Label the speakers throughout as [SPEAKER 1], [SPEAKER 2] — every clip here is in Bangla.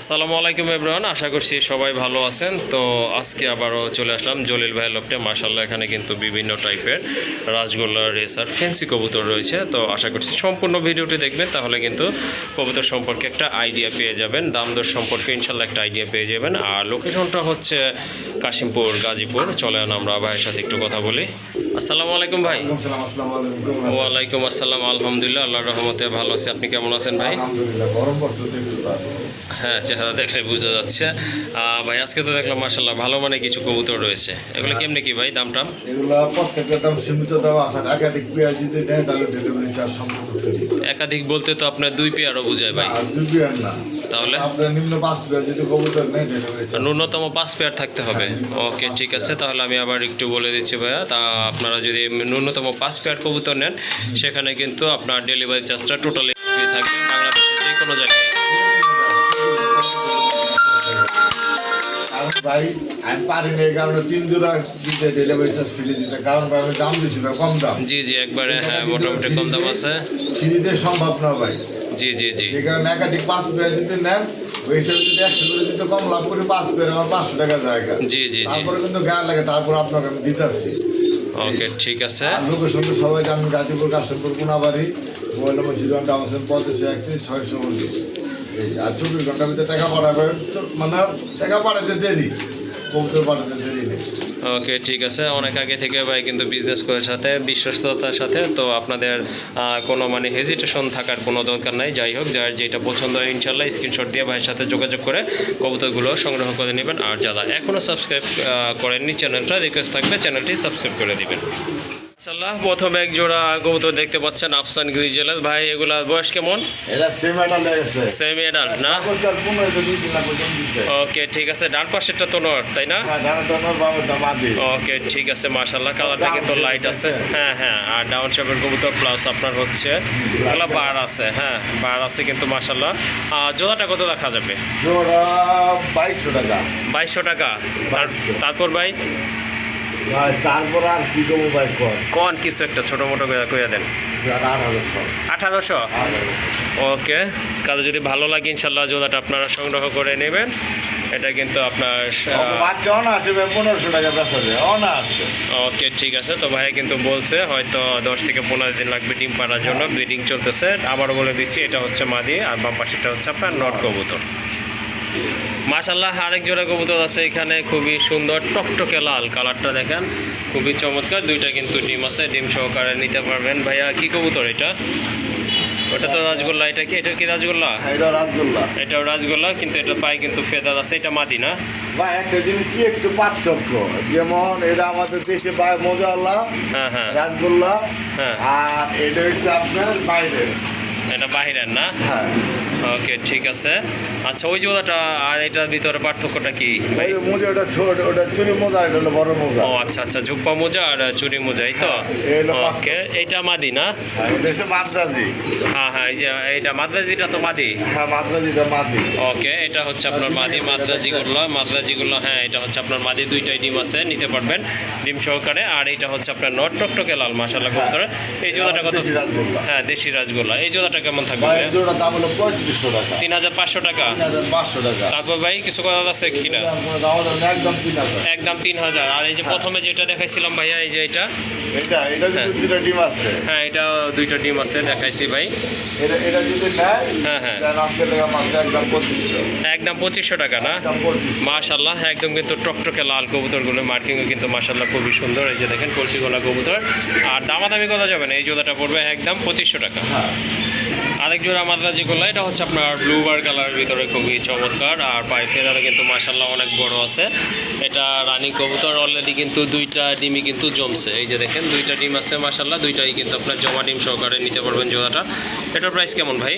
[SPEAKER 1] আসসালামু আলাইকুম এব্রাহান আশা করছি সবাই ভালো আছেন। তো আজকে আবারও চলে আসলাম জলিল ভাইয়ের লোকটে। মার্শাল্লাহ এখানে কিন্তু বিভিন্ন টাইপের রাজগোল্লা রেসার ফেন্সি কবুতর রয়েছে। তো আশা করছি সম্পূর্ণ ভিডিওটি দেখবেন তাহলে কিন্তু কবুতর সম্পর্কে একটা আইডিয়া পেয়ে যাবেন। দাম দর সম্পর্কে ইনশাল্লাহ একটা আইডিয়া পেয়ে যাবেন। আর লোকেশনটা হচ্ছে কাশিমপুর গাজীপুর। চলেন আমরা ভাইয়ের সাথে একটু কথা বলি। আসসালামু আলাইকুম ভাই?
[SPEAKER 2] ওয়ালাইকুম আসসালাম
[SPEAKER 1] আলহামদুলিল্লাহ আল্লাহ রহমতে ভালো আছি। আপনি কেমন আছেন ভাই? হ্যাঁ চেহারা দেখলে বোঝা যাচ্ছে। ভাই আজকে তো দেখলাম মার্শাল্লাহ ভালো মানে কিছু কবুতর রয়েছে। এগুলো কেমনে কি ভাই দাম টাম?
[SPEAKER 2] এগুলা প্রত্যেকটা দাম সীমিত দেওয়া আছে। একাধিক পেঁয়াজ যদি নেয় তাহলে ডেলিভারি চার্জ সম্পূর্ণ ফ্রি
[SPEAKER 1] একাধিক বলতে তো আপনার দুই পেয়ারও বোঝায় ভাই।
[SPEAKER 2] দুই পেঁয়াজ না।
[SPEAKER 1] তাহলে?
[SPEAKER 2] আপনার নিম্ন পাঁচ পেঁয়াজ যদি কবুতর নেয় ডেলিভারি
[SPEAKER 1] ন্যূনতম পাঁচ পেয়ার থাকতে হবে। ওকে ঠিক আছে তাহলে আমি আবার একটু বলে দিচ্ছি ভাইয়া। তা আপনারা যদি ন্যূনতম পাঁচ পেয়ার কবুতর নেন সেখানে কিন্তু আপনার ডেলিভারি চার্জটা টোটালি থাকবে। বাংলাদেশের যে কোনো জায়গায়।
[SPEAKER 2] কারণ ভাই আমি পারি না এই কারণে তিন জোড়া দিতে ডেলিভারি চার্জ ফ্রি দিতে। কারণ ভাই আমি দাম বেশি না কম দাম।
[SPEAKER 1] জি জি একবারে হ্যাঁ মোটামুটি কম দাম আছে।
[SPEAKER 2] ফ্রিতে সম্ভব না ভাই।
[SPEAKER 1] জি জি জি।
[SPEAKER 2] যে কারণে একাধিক পাঁচ পেঁয়াজ যদি নেন ওই হিসাবে যদি একশো করে কম লাভ করি পাঁচ আমার পাঁচশো টাকা জায়গা।
[SPEAKER 1] জি জি
[SPEAKER 2] তারপরে কিন্তু গায়ে লাগে তারপর আপনাকে আমি দিতেছি।
[SPEAKER 1] ওকে ঠিক আছে।
[SPEAKER 2] আর লোকেশন তো সবাই জানেন Gazipur Kashimpur Konabari mobile number zero one double seven পঁয়ত্রিশ একত্রিশ ছয়শো উনত্রিশ। আর চব্বিশ ঘণ্টার ভিতরে টাকা পাঠাবে মানে টাকা পাঠাতে দেরি কবুতর পাঠাতে দেরি নেই।
[SPEAKER 1] ওকে, ঠিক আছে। অনেক আগে থেকে ভাই কিন্তু বিজনেস করার সাথে, বিশ্বস্ততার সাথে, তো আপনাদের কোনো মানে হেজিটেশন থাকার কোনো দরকার নাই। যাই হোক, যার যেটা পছন্দ হয় ইনশাল্লাহ স্ক্রিনশট দিয়ে ভাইয়ের সাথে যোগাযোগ করে কবুতরগুলো সংগ্রহ করে নেবেন। আর যারা এখনও সাবস্ক্রাইব করেননি চ্যানেলটা রিকোয়েস্ট থাকবে চ্যানেলটি সাবস্ক্রাইব করে দিবেন। মাশাল্লাহ প্রথমে এক জোড়া কবুতর দেখতে পাচ্ছেন আফসান গ্রিজেলের ভাই এগুলার বয়স কেমন?
[SPEAKER 2] এটা সেম
[SPEAKER 1] সেমি অ্যাডাল্ট না? ওকে ঠিক আছে। ডান পাশেরটা তো নর তাই না?
[SPEAKER 2] হ্যাঁ
[SPEAKER 1] ওকে ঠিক আছে মাশাল্লাহ কালারটা কিন্তু লাইট আছে। হ্যাঁ হ্যাঁ আর ডাউন শেপের কবুতর প্লাস আপনার হচ্ছে এগুলো বার আছে। হ্যাঁ বার আছে কিন্তু মাশাল্লাহ জোড়াটা কত রাখা যাবে?
[SPEAKER 2] জোড়া বাইশশো টাকা।
[SPEAKER 1] বাইশশো টাকা। তারপর ভাই?
[SPEAKER 2] তারপর আর কি করব ভাই কর।
[SPEAKER 1] কোন কিছু একটা ছোটো মোটো করে দেন।
[SPEAKER 2] আঠারোশো।
[SPEAKER 1] ওকে কাজে যদি ভালো লাগে ইনশাল্লাহ জোড়াটা আপনারা সংগ্রহ করে নেবেন। এটা কিন্তু আপনার
[SPEAKER 2] পনেরোশো টাকা বেচা যায়
[SPEAKER 1] ওকে ঠিক আছে। তো ভাই কিন্তু বলছে হয়তো দশ থেকে পনেরো দিন লাগবে ডিম পাড়ার জন্য। ব্রিডিং চলতেছে। আবারও বলে দিচ্ছি এটা হচ্ছে মাদি আর বাম পাশেরটা হচ্ছে আপনার নট কবুতর। মাশাল্লাহ আরেক জোড়া কবুতর আছে এখানে খুবই সুন্দর টকটকে লাল কালারটা দেখেন খুবই চমৎকার দুইটা কিন্তু ডিম আছে ডিম সহকারে নিতে পারবেন। ভাইয়া কি কবুতর এটা? ওটা তো রাজগোল্লা এটা কি এটা কি রাজগোল্লা?
[SPEAKER 2] হ্যাঁ, এটা রাসগোল্লা
[SPEAKER 1] এটাও রাজগোল্লা কিন্তু এটা পায়ে কিন্তু ফেদার আছে এটা মাদি না?
[SPEAKER 2] বা একটা জিনিস কি একটু পার্থক্য। যেমন এটা আমাদের দেশে পায় মজাল্লা
[SPEAKER 1] হ্যাঁ হ্যাঁ।
[SPEAKER 2] রাসগোল্লা
[SPEAKER 1] হ্যাঁ।
[SPEAKER 2] আর এটা হচ্ছে আপনার বাইরে
[SPEAKER 1] এটা বাহিরের না?
[SPEAKER 2] হ্যাঁ।
[SPEAKER 1] ওকে ঠিক আছে। আচ্ছা ওই জোড়াটা আর এটার ভিতরে পার্থক্যটা কি?
[SPEAKER 2] ওই
[SPEAKER 1] ভাই
[SPEAKER 2] মোজা ওটা ছোট ওটা চুরি মোজা এটা হলো বড় মোজা।
[SPEAKER 1] ও আচ্ছা আচ্ছা ঝুপ্পা মোজা আর চুরি মোজা এই তো? ওকে এইটা মাদি না?
[SPEAKER 2] এটা মাদ্রাজি।
[SPEAKER 1] হ্যাঁ হ্যাঁ এই যে এইটা মাদ্রাজিটা তো মাদি?
[SPEAKER 2] হ্যাঁ মাদ্রাজিটা মাদি।
[SPEAKER 1] ওকে এটা হচ্ছে আপনার মাদি মাদ্রাজিগুলো মাদ্রাজিগুলো হ্যাঁ এটা হচ্ছে আপনার মাদি দুইটাই ডিম আছে নিতে পারবেন ডিম সহকারে। আর এটা হচ্ছে আপনার নট টকটকে লাল মাসাল্লাহ কবুতরে এই জোড়াটা কত? হ্যাঁ দেশি রাজগোল্লা। এই জোড়াটা কেমন থাকবে?
[SPEAKER 2] ভাই জোড়া দাম হলো পঁয়ত্রিশশো টাকা।
[SPEAKER 1] তিন হাজার পাঁচশো টাকা?
[SPEAKER 2] তিন হাজার পাঁচশো টাকা।
[SPEAKER 1] তারপর ভাই কিছু কথা আছে কিনা
[SPEAKER 2] একদম তিন হাজার।
[SPEAKER 1] একদম তিন হাজার। আর এই যে প্রথমে যেটা দেখাইছিলাম ভাইয়া এই যে এটা?
[SPEAKER 2] এটা এটা দুটা ডিম আছে।
[SPEAKER 1] হ্যাঁ এটা দুইটা ডিম আছে দেখাইছি ভাই।
[SPEAKER 2] এটা এটা যদি নেয়
[SPEAKER 1] হ্যাঁ হ্যাঁ।
[SPEAKER 2] একদম পঁচিশশো।
[SPEAKER 1] একদম পঁচিশশো টাকা না? মাশাল্লাহ একদম কিন্তু টকটকে লাল কবুতরগুলো মার্কিংও কিন্তু মাশাল্লাহ খুবই সুন্দর। এই যে দেখেন কলসিগোলা কবুতর। আর দামাদামি কথা যাবে না এই জোড়াটা পড়বে একদম পঁচিশশো টাকা।
[SPEAKER 2] হ্যাঁ।
[SPEAKER 1] আরেক জোড়া মাদ্রাজিগুলো এটা হচ্ছে আপনার ব্লু বার কালার ভিতরে খুবই চমৎকার। আর পায়ে ফেরারও কিন্তু মাশাল্লাহ অনেক বড় আছে। এটা রানিং কবুতর অলরেডি কিন্তু দুইটা ডিমই কিন্তু জমছে। এই যে দেখেন দুইটা ডিম আছে মাশাল্লাহ দুইটাই কিন্তু আপনার জমা ডিম সহকারে নিতে পারবেন জোড়াটা। এটার প্রাইস কেমন ভাই?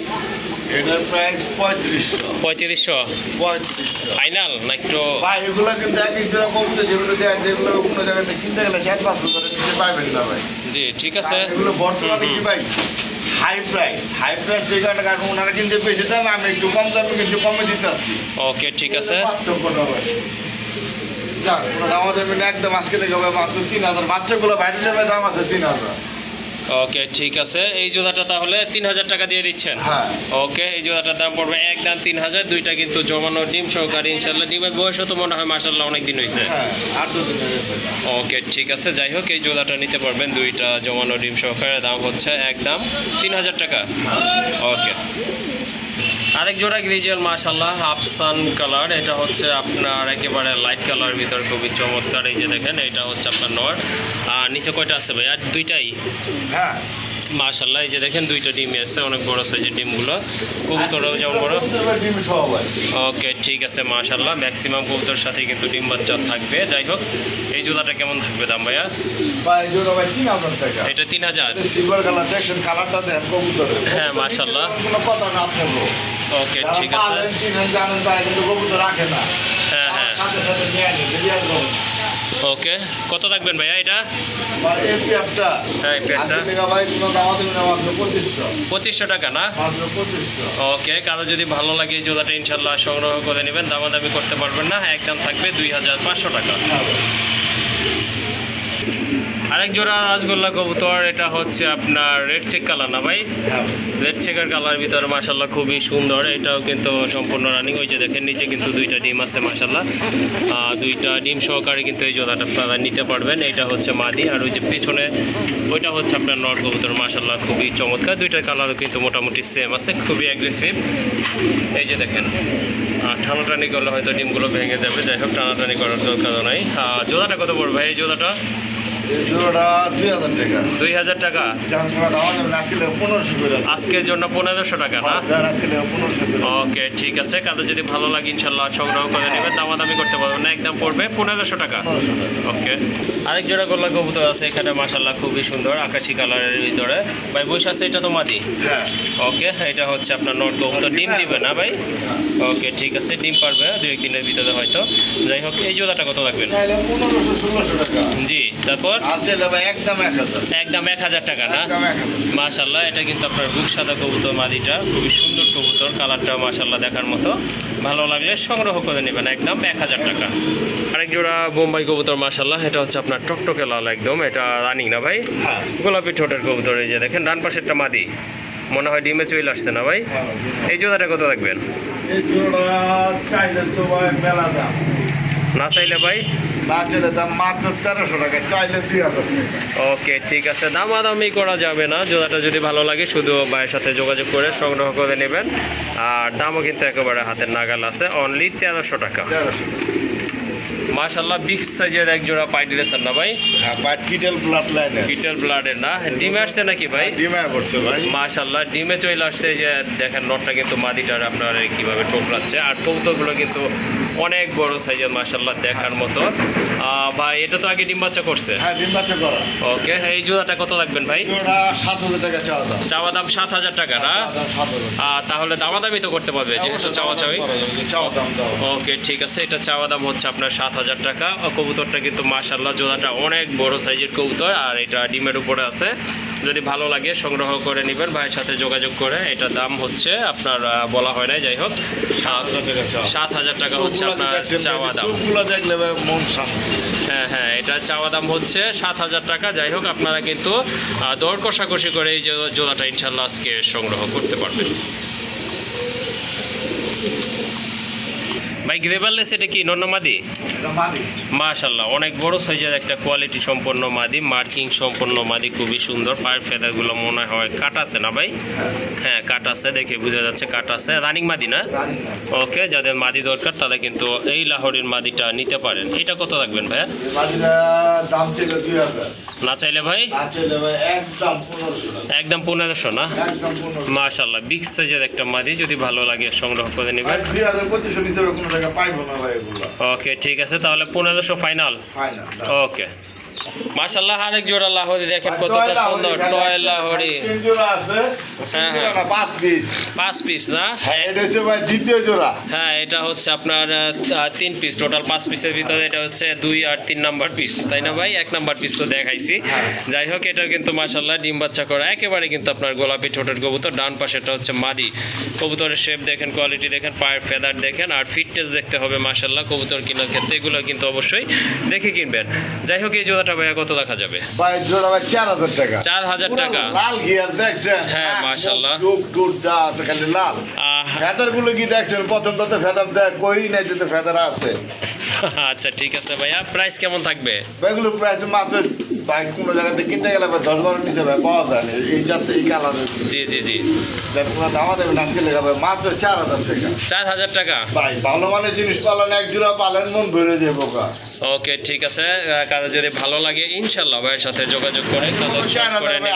[SPEAKER 2] এটার প্রাইস পঁয়ত্রিশশো।
[SPEAKER 1] পঁয়ত্রিশশো?
[SPEAKER 2] পঁয়ত্রিশশো।
[SPEAKER 1] ফাইনাল না একটু
[SPEAKER 2] ভাই এগুলো কিন্তু এক এক কমতে যেগুলো দেয় যেগুলো কোনো জায়গাতে কিনতে গেলে চার পাঁচ হাজারের নিচে পাইবেন না ভাই।
[SPEAKER 1] জি ঠিক আছে।
[SPEAKER 2] এগুলো বর্তমানে কি ভাই? হাই প্রাইস হাই প্রাইস এই কারণে কারণ ওনারা কিন্তু বেশি দাম আমি একটু কম দামে কিছু কমে দিতে আসছি
[SPEAKER 1] ওকে ঠিক আছে।
[SPEAKER 2] আমাদের যাক কোনো দাম একদম আজকে থেকে হবে মাত্র তিন হাজার। বাচ্চাগুলো বাইরে যাবে দাম আছে তিন হাজার।
[SPEAKER 1] ওকে ঠিক আছে। এই জোড়াটা তাহলে তিন হাজার টাকা দিয়ে দিচ্ছেন?
[SPEAKER 2] হ্যাঁ।
[SPEAKER 1] ওকে এই জোড়াটার দাম পড়বে এক দাম তিন হাজার দুইটা কিন্তু জমানো ডিম সহকারে ইনশাল্লাহ ডিমের বয়সও তো মনে হয় মাসাল্লাহ অনেক দিন হয়েছে
[SPEAKER 2] হ্যাঁ
[SPEAKER 1] ওকে ঠিক আছে। যাই হোক এই জোড়াটা নিতে পারবেন। দুইটা জমানো ডিম সহকারে দাম হচ্ছে এক দাম তিন হাজার টাকা। ওকে। আরেক জোড়া গ্রিজেল মাশাল্লাহ আফসান কালার। এটা হচ্ছে আপনার একেবারে লাইট কালার ভিতরে খুবই চমৎকার। এই যে দেখেন এটা হচ্ছে আপনার নর। আর নিচে কয়টা আছে ভাই? আর দুইটাই?
[SPEAKER 2] হ্যাঁ।
[SPEAKER 1] মাশাল্লাহ এই যে দেখেন দুইটা ডিমই আছে অনেক বড় সাইজের ডিমগুলো। কবুতরও যেমন বড়। ওকে ঠিক আছে মাশাল্লাহ ম্যাক্সিমাম কবুতর সাথে কিন্তু ডিম বাচ্চা থাকবে। যাই হোক এই জোড়াটা কেমন থাকবে দাম ভাইয়া? এটা তিন হাজার? হ্যাঁ, মাশাআল্লাহ। ওকে ঠিক আছে। হ্যাঁ হ্যাঁ। ওকে কত থাকবেন ভাইয়া এটা? হ্যাঁ,
[SPEAKER 2] পঁচিশশো।
[SPEAKER 1] টাকা না? ওকে কারও যদি ভালো লাগে এই জোড়াটা ইনশাল্লাহ সংগ্রহ করে নেবেন। দামাদামি করতে পারবেন না একদম থাকবে দুই হাজার পাঁচশো টাকা। আরেক জোড়া রাসগোল্লা কবুতর, এটা হচ্ছে আপনার রেড চেক কালার না ভাই? রেড চেকার কালার ভিতরে মাসাল্লাহ খুবই সুন্দর, এটাও কিন্তু সম্পূর্ণ রানিং ওই যে দেখেন নিচে কিন্তু দুইটা ডিম আছে মাসাল্লাহ দুইটা ডিম সহকারে কিন্তু এই জোড়াটা আপনারা নিতে পারবেন এটা হচ্ছে মাদি, আর ওই যে পেছনে ওইটা হচ্ছে আপনার নট কবুতর মাসাল্লাহ খুবই চমৎকার। দুইটার কালারও কিন্তু মোটামুটি সেম আছে, খুবই অ্যাগ্রেসিভ এই যে দেখেন টানাটানি করলে হয়তো ডিমগুলো ভেঙে যাবে, যাই হোক, টানাটানি করার দরকার নাই। জোড়াটা কত পড়বে জোড়াটা
[SPEAKER 2] এই জোড়াটা? দুই হাজার টাকা।
[SPEAKER 1] আজকের জন্য পনেরোশো টাকা না?
[SPEAKER 2] করে।
[SPEAKER 1] ওকে ঠিক আছে। কাদের যদি ভালো লাগে ইনশাল্লাহ সংগ্রহ করে নেবেন। দামাদামি করতে পারবেন না একদম পড়বে পনেরোশো টাকা। ওকে। আরেক জোড়া গোল্লা কবুতর আছে এখানে মাসাল্লাহ খুবই সুন্দর আকাশি কালারের ভিতরে। ভাই বসে আছে এটা তো মাদি?
[SPEAKER 2] হ্যাঁ।
[SPEAKER 1] ওকে এটা হচ্ছে আপনার নট কবুতর। ডিম দিবে না ভাই? ওকে ঠিক আছে ডিম পারবে দু একদিনের ভিতরে হয়তো। যাই হোক এই জোড়াটা কত
[SPEAKER 2] টাকা।
[SPEAKER 1] জি তারপর?
[SPEAKER 2] একদম এক হাজার।
[SPEAKER 1] একদম টাকা না? মাশাল্লাহ এটা কিন্তু আপনার বুক সাদা কবুতর মাদিটা। খুবই সুন্দর কবুতর কালারটা মাশাল্লাহ দেখার মতো। ভালো লাগলে সংগ্রহ করে নেবেন একদম এক হাজার টাকা। আরেক জোড়া বোম্বাই কবুতর মাশাল্লাহ এটা হচ্ছে আপনার টকটকে লাল একদম এটা রানিং না ভাই?
[SPEAKER 2] হ্যাঁ।
[SPEAKER 1] গোলাপি ঠোঁটের কবুতর এই যে দেখেন ডান পাশেরটা মাদি। মনে হয় ডিমে চলে আসছে না ভাই? এই জোড়াটা কত রাখবেন?
[SPEAKER 2] এই জোড়া চাইলে তো ভাই মেলা দাম।
[SPEAKER 1] না চাইলে ভাই?
[SPEAKER 2] না চাইলে দাম মাত্র তেরোশো টাকা চাইলে দুই হাজার
[SPEAKER 1] ওকে ঠিক আছে। দামাদামি করা যাবে না জোড়াটা যদি ভালো লাগে শুধু ভাইয়ের সাথে যোগাযোগ করে সংগ্রহ করে নেবেন। আর দামও কিন্তু একেবারে হাতের নাগাল আছে অনলি তেরোশো টাকা।
[SPEAKER 2] তেরোশো
[SPEAKER 1] মাশাল্লাহ বিগ সাইজের এক জোড়া পাই দিয়েছেন না ভাই?
[SPEAKER 2] হ্যাঁ বাট কিটেল ব্লাড লাইনে
[SPEAKER 1] বিটেল ব্লাডের না? ডিমে আসছে নাকি ভাই?
[SPEAKER 2] ডিমায় পড়ছে ভাই।
[SPEAKER 1] মাশাল্লাহ ডিমে চলে আসছে যে দেখেন নটটা কিন্তু মাদিটার আপনার কীভাবে টোকরাচ্ছে আর কবুতরগুলো কিন্তু অনেক বড় সাইজের মাশাল্লাহ দেখার মতো। ভাই এটা তো আগে ডিম বাচ্চা করছে?
[SPEAKER 2] হ্যাঁ ডিম বাচ্চা করা।
[SPEAKER 1] ওকে এই জোড়াটা কত লাগবেন ভাই?
[SPEAKER 2] জোড়া সাত হাজার টাকা চাওয়া দাম।
[SPEAKER 1] চাওয়া দাম সাত হাজার টাকা না?
[SPEAKER 2] চাওয়া দাম
[SPEAKER 1] তাহলে দামাদামি তো করতে পারবে যেহেতু চাওয়া চাওয়াই
[SPEAKER 2] চাওয়া দাম
[SPEAKER 1] ওকে ঠিক আছে এটা চাওয়া দাম হচ্ছে আপনার সাত হাজার হাজার টাকা। কবুতরটা কিন্তু মাশাল্লাহ জোড়াটা অনেক বড় সাইজের কবুতর আর এটা ডিমের উপরে আছে। যদি ভালো লাগে সংগ্রহ করে নেবেন ভাইয়ের সাথে যোগাযোগ করে। এটা দাম হচ্ছে আপনার বলা হয় না যাই হোক
[SPEAKER 2] সাত হাজার টাকা।
[SPEAKER 1] হচ্ছে আপনার চাওয়া দাম। হ্যাঁ হ্যাঁ এটা চাওয়া দাম হচ্ছে সাত হাজার টাকা। যাই হোক আপনারা কিন্তু দর কষাকষি করে এই যে জোড়াটা ইনশাল্লাহ আজকে সংগ্রহ করতে পারবেন। ভাই গ্রেভারলেস এটা কি
[SPEAKER 2] এটা মারি
[SPEAKER 1] মাশাল্লাহ অনেক বড় সাইজের একটা কোয়ালিটি সম্পন্ন মাদি মার্কিং সম্পন্ন মাদি খুবই সুন্দর। পায়ের ফেদারগুলো মনে হয় কাট আছে না ভাই? হ্যাঁ কাট আছে দেখে বোঝা যাচ্ছে কাট আছে। রানিং মাদি না? ওকে যাদের মাদি দরকার তারা কিন্তু এই লাহোরের মাদিটা নিতে পারেন। এটা কত রাখবেন ভাইয়া? না চাইলে ভাই?
[SPEAKER 2] একদম পনেরোশো
[SPEAKER 1] না? মাশাল্লাহ বিগ সাইজের একটা মাদি যদি ভালো লাগে সংগ্রহ করে নেবেন। ওকে ঠিক আছে তাহলে পনেরোশো ফাইনাল ওকে মাশাল্লাহ আরেক জোড়া লাহোরি দেখেন কতটা সুন্দর টয় লাহোরি।
[SPEAKER 2] জোড়া আছে
[SPEAKER 1] হ্যাঁ, হ্যাঁ।
[SPEAKER 2] না, পাঁচ পিস।
[SPEAKER 1] পাঁচ পিস না?
[SPEAKER 2] হ্যাঁ এটা হচ্ছে ভাই দ্বিতীয় জোড়া।
[SPEAKER 1] হ্যাঁ এটা হচ্ছে আপনার তিন পিস টোটাল পাঁচ পিসের ভিতরে এটা হচ্ছে দুই আর তিন নাম্বার পিস তাই না ভাই? এক নাম্বার পিস তো দেখাইছি।
[SPEAKER 2] হ্যাঁ।
[SPEAKER 1] যাই হোক এটা কিন্তু ডিম বাচ্চা করা একেবারে কিন্তু আপনার গোলাপি ঠোঁটের কবুতর ডান পাশেটা হচ্ছে মাদি। কবুতরের শেপ দেখেন কোয়ালিটি দেখেন পায়ের ফেদার দেখেন আর ফিটনেস দেখতে হবে মাসাল্লাহ কবুতর কেনার ক্ষেত্রে এগুলো কিন্তু অবশ্যই দেখে কিনবেন। যাই হোক এই জোড়াটা জোড়াটা ভাইয়া কত দেখা যাবে?
[SPEAKER 2] ভাই জোড়া ভাই চার হাজার টাকা।
[SPEAKER 1] চার হাজার টাকা।
[SPEAKER 2] লাল ঘিয়ার দেখছেন?
[SPEAKER 1] হ্যাঁ, মাশাআল্লাহ।
[SPEAKER 2] চোখ টুক যা আছে খালি লাল। ফেদারগুলো কি দেখছেন? প্রথম তো ফেদার দেখ কই নাই যে ফেদার আছে।
[SPEAKER 1] আচ্ছা ঠিক আছে ভাইয়া। প্রাইস কেমন থাকবে?
[SPEAKER 2] এগুলো প্রাইস মাত্র বাইক কোনো জায়গাতে কিনতে গেলে ভাই দশ বারো নিচে ভাই পাওয়া যায় না। এই জাত এই কালারের
[SPEAKER 1] জি জি জি।
[SPEAKER 2] কোনো দামা দেবেন আজকে লেখা মাত্র চার হাজার টাকা।
[SPEAKER 1] চার হাজার টাকা?
[SPEAKER 2] ভাই ভালো মানের জিনিস পালেন এক জোড়া পালেন মন ভরে যায় বোকা
[SPEAKER 1] ওকে ঠিক আছে। কারও যদি ভালো লাগে ইনশাল্লাহ ভাইয়ের সাথে যোগাযোগ করে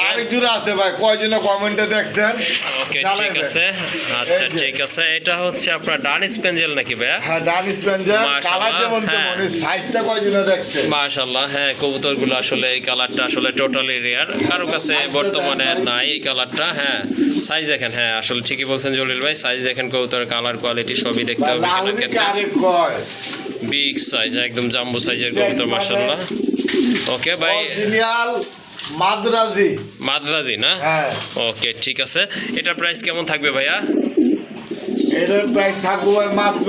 [SPEAKER 2] আরেক জোড়া আছে ভাই কয়জনে কমেন্টে দেখছেন?
[SPEAKER 1] ওকে ঠিক আছে। আচ্ছা ঠিক আছে। এটা হচ্ছে আপনার ডান স্পেঞ্জেল নাকি ভাইয়া?
[SPEAKER 2] হ্যাঁ ডান
[SPEAKER 1] মাশাআল্লাহ,
[SPEAKER 2] কালার যেমন
[SPEAKER 1] হ্যাঁ।
[SPEAKER 2] তেমন সাইজটা কয়জনে দেখছেন?
[SPEAKER 1] মাশাল্লাহ হ্যাঁ কবুতরগুলো আসলে এই কালারটা আসলে টোটালি রেয়ার কারও কাছে বর্তমানে নাই এই কালারটা হ্যাঁ। সাইজ দেখেন হ্যাঁ আসলে ঠিকই বলছেন জলিল ভাই সাইজ দেখেন কবুতরের কালার কোয়ালিটি সবই দেখতে হবে বিগ সাইজ একদম জাম্বো সাইজের কবুতর মাশাল্লাহ ওকে ভাই।
[SPEAKER 2] অরিজিনাল মাদ্রাজি।
[SPEAKER 1] মাদ্রাজি না?
[SPEAKER 2] হ্যাঁ।
[SPEAKER 1] ওকে ঠিক আছে। এটা প্রাইস কেমন থাকবে ভাইয়া?
[SPEAKER 2] এটার প্রাইস থাকব ভাই মাত্র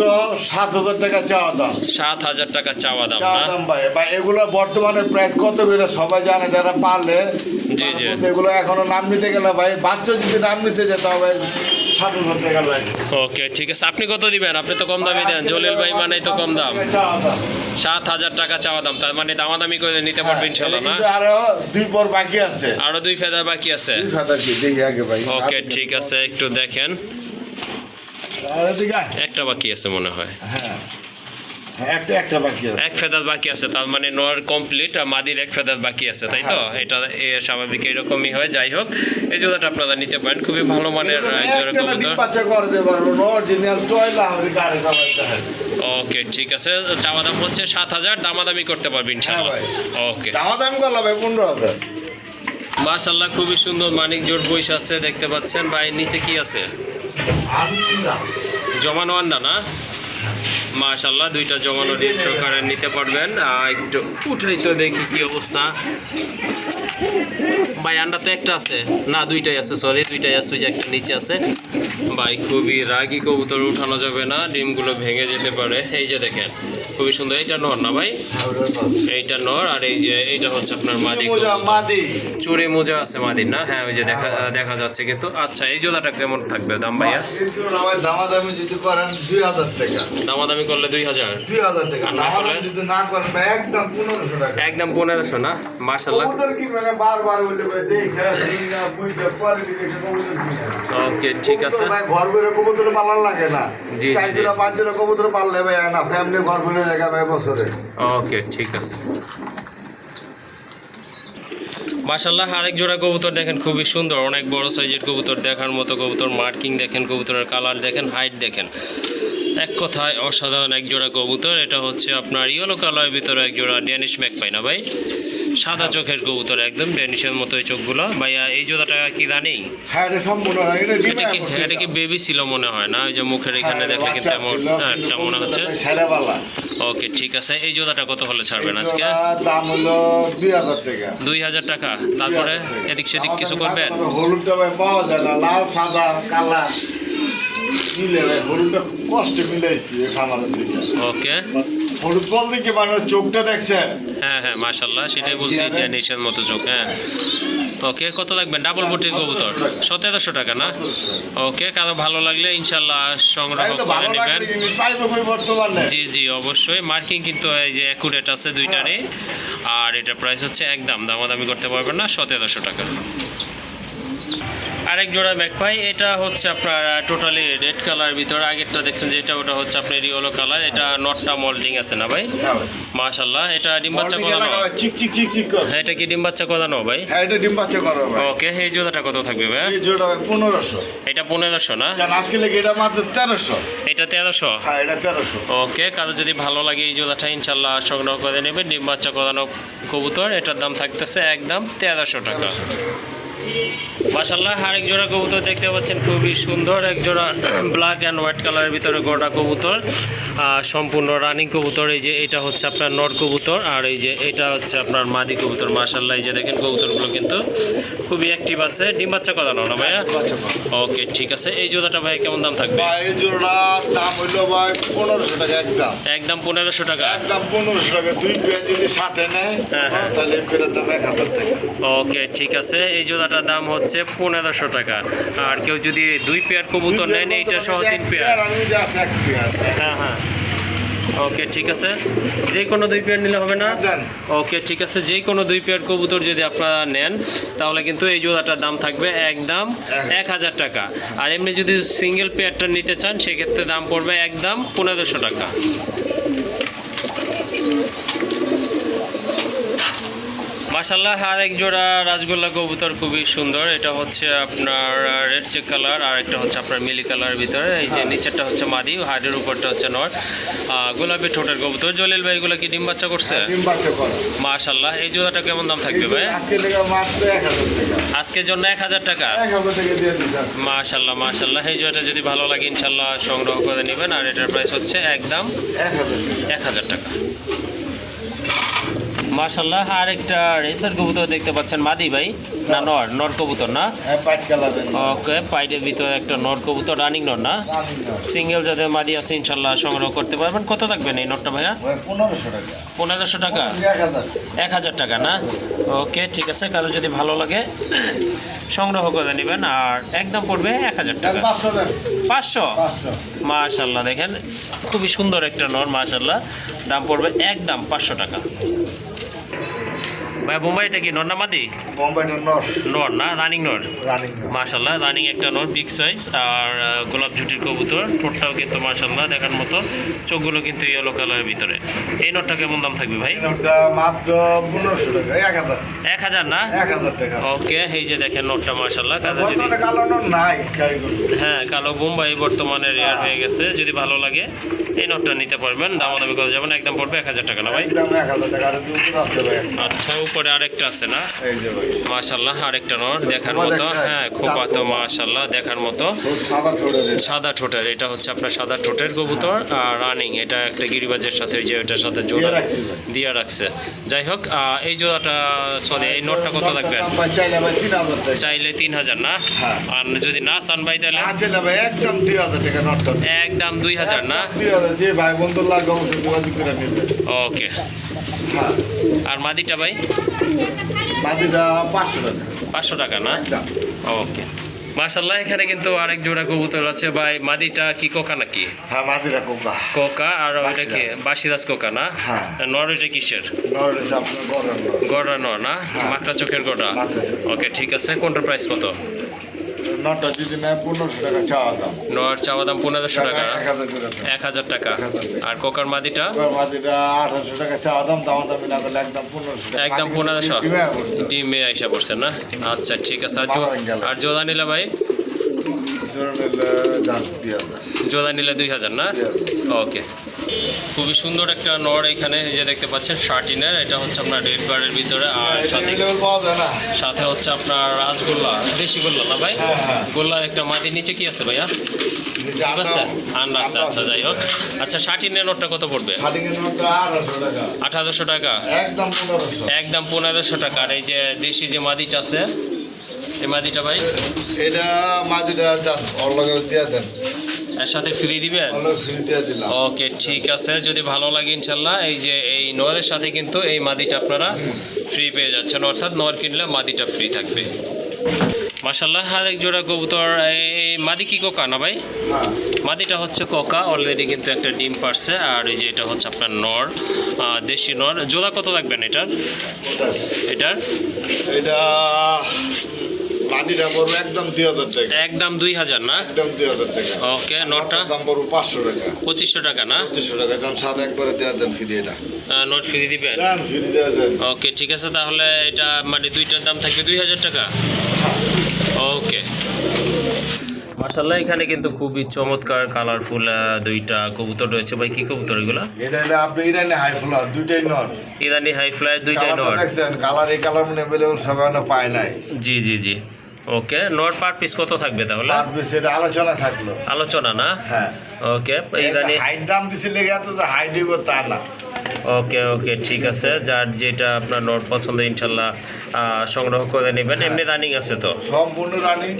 [SPEAKER 2] সাত হাজার টাকা চাওয়া দাম।
[SPEAKER 1] সাত হাজার টাকা চাওয়া দাম
[SPEAKER 2] চাওয়া দাম ভাই। ভাই এগুলো বর্তমানে প্রাইস কত বেড়ে সবাই জানে যারা পারলে। এগুলো এখনও নাম নিতে গেলে ভাই বাচ্চা যদি নাম নিতে যেত হবে
[SPEAKER 1] ওকে ঠিক আছে। আপনি কত দিবেন? আপনি তো কম দামি দেন। জলিল ভাই মানেই তো কম দাম। সাত হাজার টাকা চাওয়া দাম। তার মানে দামাদামি করে নিতে পারবেন ইনশাল্লাহ না?
[SPEAKER 2] আরও দুই পর বাকি আছে।
[SPEAKER 1] আরও দুই ফেদার বাকি আছে? ওকে ঠিক আছে। একটু দেখেন। একটা বাকি আছে মনে হয়।
[SPEAKER 2] হ্যাঁ।
[SPEAKER 1] এক ফেদার বাকি আছে তার মানে নোয়ার কমপ্লিট আর মাদির এক ফেদার বাকি আছে তাই তো? এটা স্বাভাবিক এরকমই হয় যাই হোক। এই জোড়াটা আপনারা নিতে পারেন খুবই ভালো মানের ওকে ঠিক আছে। চাওয়া দাম হচ্ছে সাত হাজার দামাদামি করতে পারবেন ইনশাল্লাহ
[SPEAKER 2] হ্যাঁ
[SPEAKER 1] ওকে।
[SPEAKER 2] দামা দাম করলাম ভাই পনেরো হাজার।
[SPEAKER 1] মাশাল্লাহ খুবই সুন্দর মানিক জোট বইস আছে দেখতে পাচ্ছেন। বা এর নিচে কি আছে? জমানো আন্ডা না? মাশাল্লাহ দুইটা জমানো ডিম সহকারে নিতে পারবেন। একটু উঠাই তো দেখি কি অবস্থা। ভাই, আন্ডা তো একটা আছে। না, দুইটাই আছে সরি দুইটাই আছে, ওই যে একটা নিচে আছে। ভাই, খুবই রাগি কবুতর উঠানো যাবে না, ডিমগুলো ভেঙে যেতে পারে। এই যে দেখেন খুবই সুন্দর এইটা নর না ভাই? এইটা নর আর এই যে এইটা হচ্ছে আপনার মাদি। চুরে মোজা আছে মাদির না? হ্যাঁ ওই যে দেখা দেখা যাচ্ছে কিন্তু। আচ্ছা এই জোড়াটা কেমন থাকবে দাম ভাইয়া?
[SPEAKER 2] দামা দামি যদি করেন দুই হাজার টাকা।
[SPEAKER 1] দামাদামি করলে দুই হাজার?
[SPEAKER 2] দুই হাজার টাকা।
[SPEAKER 1] না
[SPEAKER 2] যদি করেন একদম পনেরোশো টাকা।
[SPEAKER 1] একদম পনেরোশো না? মার্শাল্লাহ
[SPEAKER 2] কবুতর কি মানে বারবার
[SPEAKER 1] ওকে ঠিক আছে।
[SPEAKER 2] ভাই ঘর বেরো কবুতর পালার লাগে না।
[SPEAKER 1] জি, জি,
[SPEAKER 2] চার জোড়া পাঁচ জোড়া কবুতর পাললে ভাই না ফ্যামিলি ঘর বেরো
[SPEAKER 1] ওকে, ঠিক আছে। মাশাল্লাহ আরেক জোড়া কবুতর দেখেন, খুবই সুন্দর। অনেক বড় সাইজের কবুতর দেখার মতো কবুতর, মার্কিং দেখেন কবুতরের কালার দেখেন, হাইট দেখেন। এক কথায় অসাধারণ এক জোড়া কবুতর, এটা হচ্ছে আপনার ইয়েলো কালারের ভিতরে এক জোড়া ড্যানিশ ম্যাক পাই না ভাই। সাদা চোখের কবুতর একদম ড্যানিশের মতো এই চোখগুলো। ভাইয়া এই জোড়াটা কি জানেই
[SPEAKER 2] হ্যাঁ এটা সম্পূর্ণ এটা
[SPEAKER 1] কি এটা কি বেবি ছিল মনে হয় না? ওই যে মুখের এখানে দেখলে কিন্তু এমন হ্যাঁ, একটা মনে হচ্ছে। ওকে ঠিক আছে। এই জোড়াটা কত হলে ছাড়বেন আজকে?
[SPEAKER 2] দাম হলো দুই হাজার টাকা।
[SPEAKER 1] দুই হাজার টাকা। তারপরে এদিক সেদিক কিছু করবেন?
[SPEAKER 2] হলুদটা ভাই পাওয়া যায় না। লাল সাদা কালা। মিলে হলুদটা কষ্টে মিলাইছি খামারের থেকে
[SPEAKER 1] ওকে।
[SPEAKER 2] হলুদ বলতে কি মানে চোখটা দেখছেন?
[SPEAKER 1] হ্যাঁ হ্যাঁ মাশাল্লাহ সেটাই বলছি
[SPEAKER 2] ইন্ডিয়ান
[SPEAKER 1] ড্যানিশের মতো চোখ হ্যাঁ। ওকে কত লাগবেন ডাবল বটির কবুতর? সতেরোশো টাকা না? ওকে কারও ভালো লাগলে ইনশাল্লাহ সংগ্রহ করে নেবেন। জি জি অবশ্যই। মার্কিং কিন্তু এই যে অ্যাকুরেট আছে দুইটারে আর এটা প্রাইস হচ্ছে একদম দামাদামি করতে পারবেন না সতেরোশো টাকা। আরেক জোড়া ব্যাকপাই এটা হচ্ছে আপনার টোটালি রেড কালার ভিতরে। আগেরটা দেখছেন যে এটা ওটা হচ্ছে আপনার ইয়েলো কালার এটা নটটা মোল্ডিং আছে না ভাই। মাশাল্লাহ এটা ডিম বাচ্চা করানো
[SPEAKER 2] চিক চিক চিক চিক করে।
[SPEAKER 1] হ্যাঁ এটা কি ডিম বাচ্চা করানো ভাই?
[SPEAKER 2] হ্যাঁ এটা ডিম বাচ্চা করো ভাই
[SPEAKER 1] ওকে এই জোড়াটা কত থাকবে ভাই?
[SPEAKER 2] এই জোড়া ভাই পনেরোশো।
[SPEAKER 1] এটা পনেরোশো না?
[SPEAKER 2] জান আজকে লেগে এটা মাত্র তেরোশো।
[SPEAKER 1] এটা তেরোশো?
[SPEAKER 2] হ্যাঁ এটা তেরোশো।
[SPEAKER 1] ওকে কারও যদি ভালো লাগে এই জোড়াটা ইনশাল্লাহ সংগ্রহ করে নেবেন ডিম বাচ্চা করানো কবুতর এটার দাম থাকতেছে একদম তেরোশো টাকা। মাসাল্লাহ আরেক জোড়া কবুতর দেখতে পাচ্ছেন খুবই সুন্দর এক জোড়া ব্ল্যাক অ্যান্ড হোয়াইট কালারের ভিতরে গোটা কবুতর। সম্পূর্ণ রানিং কবুতর এই যে এটা হচ্ছে আপনার নর কবুতর আর এই যে এটা হচ্ছে আপনার মাদি কবুতর। মাসাল্লাহ এই যে দেখেন কবুতরগুলো কিন্তু খুবই অ্যাক্টিভ আছে। ডিম বাচ্চা কথা না ভাইয়া? ওকে ঠিক আছে। এই জোড়াটা ভাই কেমন দাম থাকবে?
[SPEAKER 2] ভাই এই জোড়ার দাম হইল ভাই পনেরোশো টাকা একদম
[SPEAKER 1] একদম পনেরোশো টাকা।
[SPEAKER 2] একদম পনেরোশো টাকা। দুই পেয়ার যদি সাথে নেয়
[SPEAKER 1] হ্যাঁ, হ্যাঁ।
[SPEAKER 2] তাহলে পেয়ারের দাম এক হাজার টাকা।
[SPEAKER 1] ওকে ঠিক আছে। এই জোড়াটার দাম হচ্ছে পনেরোশো টাকা। আর কেউ যদি দুই পেয়ার কবুতর নেন এইটা সহ তিন পেয়ার। হ্যাঁ হ্যাঁ। ওকে ঠিক আছে। যে কোনো দুই পেয়ার নিলে হবে না। ওকে ঠিক আছে। যে কোনো দুই পেয়ার কবুতর যদি আপনারা নেন তাহলে কিন্তু এই জোড়াটার দাম থাকবে একদম এক হাজার টাকা। আর এমনি যদি সিঙ্গেল পেয়ারটা নিতে চান সেক্ষেত্রে দাম পড়বে একদম পনেরোশো টাকা। মাসাল্লাহ আর এক জোড়া রাজগোল্লা কবুতর খুবই সুন্দর। এটা হচ্ছে আপনার রেড চেক কালার আর একটা হচ্ছে আপনার মিলি কালারের ভিতরে। এই যে নিচেরটা হচ্ছে মাদি হাড়ের উপরটা হচ্ছে নর। গোলাপি ঠোঁটের কবুতর। জলিল ভাই এগুলো কি ডিম বাচ্চা করছে?
[SPEAKER 2] বাচ্চা
[SPEAKER 1] মাশাল্লাহ এই জোড়াটা কেমন দাম থাকবে ভাই? আজকের জন্য এক হাজার টাকা? মাশাল্লাহ মাশাল্লাহ এই জোড়াটা যদি ভালো লাগে ইনশাল্লাহ সংগ্রহ করে নেবেন। আর এটার প্রাইস হচ্ছে একদম
[SPEAKER 2] এক হাজার টাকা।
[SPEAKER 1] মাশাল্লাহ আর একটা রেসার কবুতর দেখতে পাচ্ছেন মাদি ভাই না নর নর কবুতর না?
[SPEAKER 2] হ্যাঁ
[SPEAKER 1] ওকে পাইটের ভিতরে একটা নর কবুতর রানিং নর না? সিঙ্গেল যাদের মাদি আছে ইনশাল্লাহ সংগ্রহ করতে পারবেন। কত থাকবেন এই নটটা ভাইয়া?
[SPEAKER 2] পনেরোশো টাকা। এক হাজার।
[SPEAKER 1] টাকা না? ওকে ঠিক আছে কারও যদি ভালো লাগে সংগ্রহ করে নেবেন আর একদম পড়বে এক হাজার টাকা।
[SPEAKER 2] পাঁচশো
[SPEAKER 1] মাশাল্লাহ দেখেন খুবই সুন্দর একটা নর মাশাল্লাহ দাম পড়বে একদম পাঁচশো টাকা। ভাই বোম্বাই এটা কি নর না মাদি?
[SPEAKER 2] বোম্বাইটা নশ
[SPEAKER 1] নর। না রানিং নর?
[SPEAKER 2] রানিং
[SPEAKER 1] মাশাল্লাহ রানিং একটা নর বিগ সাইজ আর গোলাপ ঝুটির কবুতর। ঠোঁটটাও কিন্তু মাশাল্লাহ দেখার মতো। চোখগুলো কিন্তু ইয়েলো কালারের ভিতরে। এই নটটা কেমন দাম থাকবে ভাই?
[SPEAKER 2] মাত্র পনেরোশো টাকা এক হাজার।
[SPEAKER 1] এক হাজার না?
[SPEAKER 2] এক হাজার টাকা।
[SPEAKER 1] ওকে এই যে দেখেন নোটটা মাশাল্লাহ। কাদা যদি
[SPEAKER 2] কালো নোট নাই
[SPEAKER 1] হ্যাঁ কালো বোম্বাই বর্তমানে রেয়ার হয়ে। গেছে। যদি ভালো লাগে এই নোটটা নিতে পারবেন। দামাদামি করে যাবেন একদম পড়বে এক হাজার টাকা না ভাই?
[SPEAKER 2] একদম এক হাজার টাকা আর দুপুর আছে ভাই।
[SPEAKER 1] আচ্ছা উপরে আরেকটা আছে না? মাশাল্লাহ আরেকটা নোট দেখার মতো। হ্যাঁ খোপা তো। মাশাল্লাহ দেখার মতো।
[SPEAKER 2] সাদা
[SPEAKER 1] ঠোঁটের এটা। হচ্ছে আপনার সাদা ঠোঁটের কবুতর আর রানিং এটা একটা গিরিবাজের সাথে ওই যে ওইটার সাথে জোড়া।
[SPEAKER 2] দিয়ে রাখছে।
[SPEAKER 1] যাই হোক এই জোড়াটা সরি এই নোটটা কত লাগবে?
[SPEAKER 2] চাইলে তিন হাজার
[SPEAKER 1] না?
[SPEAKER 2] হ্যাঁ।
[SPEAKER 1] আর যদি না চান ভাই তাহলে?
[SPEAKER 2] একদম দুই হাজার টাকা নোটটা।
[SPEAKER 1] একদম দুই হাজার না? ওকে। আর মাদিটা ভাই?
[SPEAKER 2] বাদিটা পাঁচশো টাকা।
[SPEAKER 1] পাঁচশো টাকা না? ওকে। মাশাল্লাহ এখানে কিন্তু আরেক জোড়া কবুতর আছে। ভাই মাদিটা কি কোকা নাকি?
[SPEAKER 2] হ্যাঁ কোকা।
[SPEAKER 1] কোকা আর ওইটা কি?
[SPEAKER 2] বাসিরাজ।
[SPEAKER 1] কোকা না?
[SPEAKER 2] হ্যাঁ।
[SPEAKER 1] নরওয়েটা কিসের? গড়া নর। না?
[SPEAKER 2] হ্যাঁ।
[SPEAKER 1] মাকড়া চোখের
[SPEAKER 2] চোখের।
[SPEAKER 1] ওকে ঠিক আছে কোনটার প্রাইস কত?
[SPEAKER 2] নটা যদি নেয় পনেরোশো টাকা চাওয়া দাম।
[SPEAKER 1] নর চাওয়া দাম পনেরোশো টাকা?
[SPEAKER 2] এক হাজার করে দাম
[SPEAKER 1] এক হাজার টাকা।
[SPEAKER 2] এক হাজার টাকা।
[SPEAKER 1] আর কোকার মাদিটা?
[SPEAKER 2] মাদিটা আঠারোশো টাকা চাওয়া দাম দাম দামি না করলে একদম পনেরোশো
[SPEAKER 1] একদম পনেরোশো।
[SPEAKER 2] ডিমে
[SPEAKER 1] আইসা পড়ছে না? আচ্ছা ঠিক আছে। আর। আর জোদা নিলে ভাই? জোদা নিলে দুই হাজার না? ওকে। খুবই সুন্দর একটা নর এখানে এই যে দেখতে পাচ্ছেন শার্টিনের এটা হচ্ছে আপনার রেড বারের ভিতরে আর সাথে
[SPEAKER 2] যায় না।
[SPEAKER 1] সাথে হচ্ছে আপনার রাসগোল্লা দেশি গোল্লা না ভাই?
[SPEAKER 2] হ্যাঁ, হ্যাঁ।
[SPEAKER 1] গোল্লার একটা মাটি নিচে কি আছে ভাইয়া? ঠিক আছে? আন্ডা আছে আচ্ছা যাই হোক। আচ্ছা শার্টিনের নোটটা কত পড়বে?
[SPEAKER 2] আঠারোশো টাকা। একদম পনেরোশো।
[SPEAKER 1] একদম টাকা। আর এই যে দেশি যে মাদিটা আছে এই মাদিটা ভাই?
[SPEAKER 2] এটা মাদিটা যান দিয়ে দেন।
[SPEAKER 1] এর সাথে ফ্রি দিবেন ওকে ঠিক আছে। যদি ভালো লাগে ইনশাল্লাহ এই যে এই নয়ের সাথে কিন্তু এই মাদিটা আপনারা ফ্রি পেয়ে যাচ্ছেন। অর্থাৎ নর কিনলে মাদিটা ফ্রি থাকবে। মাসাল্লাহ আর এক জোড়া কবুতর এই মাদি কি কোকা না ভাই? মাদিটা হচ্ছে কোকা অলরেডি কিন্তু একটা ডিম পারছে। আর এই যে এটা হচ্ছে আপনার নর দেশি নর জোড়া কত লাগবেন এটার? এটার?
[SPEAKER 2] এটা মাদিটা পড়বে একদম দুই হাজার টাকা।
[SPEAKER 1] একদম দুই হাজার না?
[SPEAKER 2] একদম দুই হাজার টাকা।
[SPEAKER 1] ওকে নটটা?
[SPEAKER 2] দাম পড়বে পাঁচশো টাকা।
[SPEAKER 1] পঁচিশশো টাকা না?
[SPEAKER 2] পঁচিশশো টাকা। দাম সাদা একবারে দেওয়া দেন ফ্রি এটা।
[SPEAKER 1] নোট ফ্রি দিবেন?
[SPEAKER 2] ফ্রি দেওয়া দেন।
[SPEAKER 1] ওকে ঠিক আছে তাহলে এটা মানে দুইটার দাম থাকবে দুই হাজার টাকা? ওকে। এখানে কিন্তু খুবই চমৎকার কালারফুল দুইটা কবুতর রয়েছে। ভাই কি কবুতর এগুলো?
[SPEAKER 2] এটা হলে আপনি ইরানি হাই ফ্লাওয়ার দুইটাই নট
[SPEAKER 1] ইরানি হাই দুইটাই
[SPEAKER 2] দেখছেন কালার এই কালার মানে অ্যাভেলেবল সবাই পায় নাই।
[SPEAKER 1] জি জি জি। ওকে নট পার পিস কত থাকবে তাহলে?
[SPEAKER 2] বেশি এটা আলোচনা থাকল।
[SPEAKER 1] আলোচনা না?
[SPEAKER 2] হ্যাঁ।
[SPEAKER 1] ওকে এই জানি
[SPEAKER 2] হাইট দাম দিছি লেগে এত যে হাইট দিব তা না।
[SPEAKER 1] ওকে ওকে ঠিক আছে। যার যেটা আপনার নোট পছন্দ ইনশাল্লাহ সংগ্রহ করে নেবেন। এমনি রানিং আছে তো?
[SPEAKER 2] সম্পূর্ণ রানিং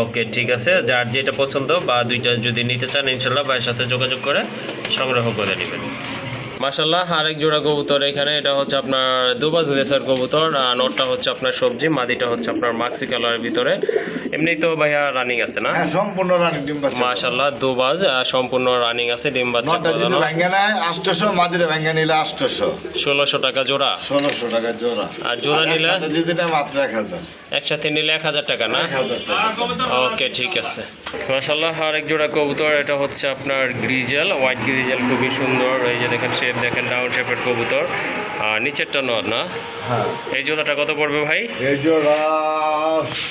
[SPEAKER 1] ওকে ঠিক আছে। যার যেটা পছন্দ বা দুইটা যদি নিতে চান ইনশাল্লাহ ভাইয়ের সাথে যোগাযোগ করে সংগ্রহ করে নেবেন। মাসাল্লাহ আরেক জোড়া কবুতর এখানে। এটা হচ্ছে আপনার দুবাজ রেসার কবুতর আর নোটটা হচ্ছে আপনার সবজি মাদিটা হচ্ছে আপনার মাক্সি কালারের ভিতরে। এমনি তো ভাইয়া রানিং আছে না?
[SPEAKER 2] হ্যাঁ সম্পূর্ণ রানিং ডিম বাচ্চা।
[SPEAKER 1] দুবাজ সম্পূর্ণ রানিং আছে ডিম বাচ্চা
[SPEAKER 2] নটা যদি নিলে আটশোশো
[SPEAKER 1] ষোলোশো টাকা জোড়া।
[SPEAKER 2] ষোলোশো টাকা জোড়া।
[SPEAKER 1] আর জোড়া নিলে?
[SPEAKER 2] একসাথে যদি নেয় মাত্র এক হাজার।
[SPEAKER 1] একসাথে নিলে এক হাজার টাকা না?
[SPEAKER 2] এক হাজার টাকা।
[SPEAKER 1] ওকে ঠিক আছে। মাশাল্লাহ আরেক জোড়া কবুতর এটা হচ্ছে আপনার গ্রিজেল হোয়াইট গ্রিজেল খুবই সুন্দর। এই যে দেখেন শেপ দেখেন ডাউন শেপের কবুতর। আর নিচেরটা নর না?
[SPEAKER 2] হ্যাঁ।
[SPEAKER 1] এই জোড়াটা কত পড়বে ভাই?
[SPEAKER 2] এই জোড়া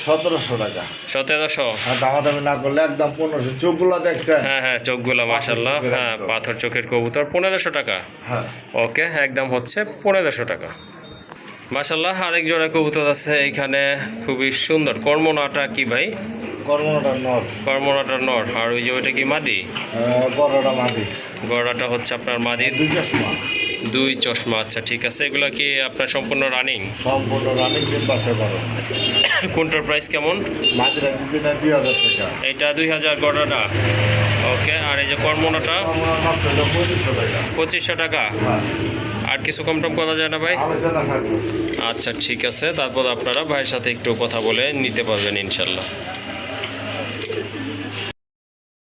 [SPEAKER 2] সতেরোশো টাকা।
[SPEAKER 1] সতেরোশো?
[SPEAKER 2] আর দামাদামি না করলে একদম পনেরোশো। চোখগুলো দেখছেন?
[SPEAKER 1] হ্যাঁ হ্যাঁ চোখগুলো হ্যাঁ পাথর চোখের কবুতর পনেরোশো টাকা।
[SPEAKER 2] হ্যাঁ।
[SPEAKER 1] ওকে একদম হচ্ছে পনেরোশো টাকা। আরেক জোড়া কবুতর আছে এইখানে। খুবই সুন্দর। কর্মনাটা কি ভাই?
[SPEAKER 2] কর্মটা নর।
[SPEAKER 1] কর্মনাটা নর। আর ওই যে ওইটা কি মাদি?
[SPEAKER 2] মাদি।
[SPEAKER 1] গড়াটা হচ্ছে আপনার মাদি
[SPEAKER 2] দুই চশমা।
[SPEAKER 1] দুই চশমা আচ্ছা ঠিক আছে। এগুলো কি আপনার সম্পূর্ণ রানিং
[SPEAKER 2] সম্পূর্ণ রানিং বাচ্চা করো
[SPEAKER 1] কোনটার প্রাইস কেমন?
[SPEAKER 2] মাদিরা যদি নেয় দুই হাজার টাকা।
[SPEAKER 1] এইটা দুই হাজার গড়াটা ওকে আর এই যে কর্মনাটা?
[SPEAKER 2] পঁচিশশো টাকা।
[SPEAKER 1] পঁচিশশো টাকা?
[SPEAKER 2] হ্যাঁ।
[SPEAKER 1] আর কিছু কম টম করা যায় না ভাই? আচ্ছা ঠিক আছে। তারপর আপনারা ভাইয়ের সাথে একটু কথা বলে নিতে পারবেন ইনশাল্লাহ।